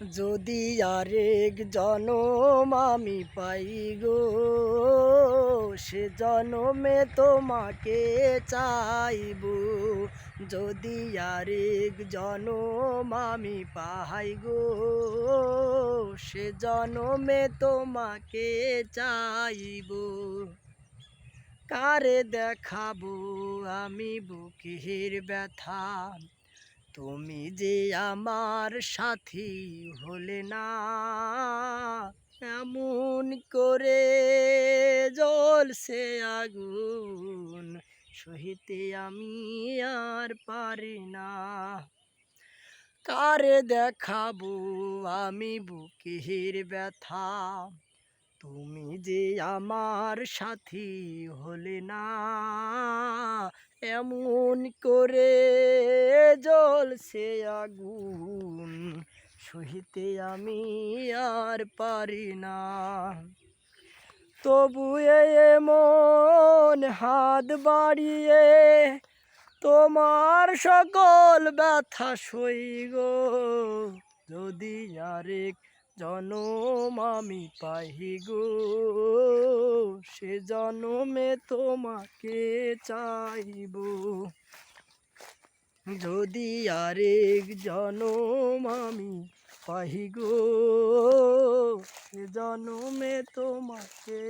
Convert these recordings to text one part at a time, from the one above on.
যদি আরেক জনম আমি পাই গো, সে জনমে তোমাকে চাইব। যদি আরেক জনম আমি পাই গো, সে জনমে তোমাকে চাইব। কারে দেখাবো আমি বুকের ব্যথা? তুমি যে আমার সাথী হলে না, এমন করে জ্বলছে আগুন, সহিতে আমি আর পারি না। কারে দেখাবো আমি বুকের ব্যথা? তুমি যে আমার সাথী হলে না, এমন করে জ্বলছে আগুন, সহিতে আমি আর পারি না। তবু এমন হাত বাড়িয়ে তোমার সকল ব্যথা সই গো যদি আরেক জনম আমি পাহি গো, সে জনমে তোমাকে চাইব। যদি আরেক জনম আমি পাহি গো, সে জনমে তোমাকে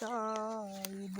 চাইব।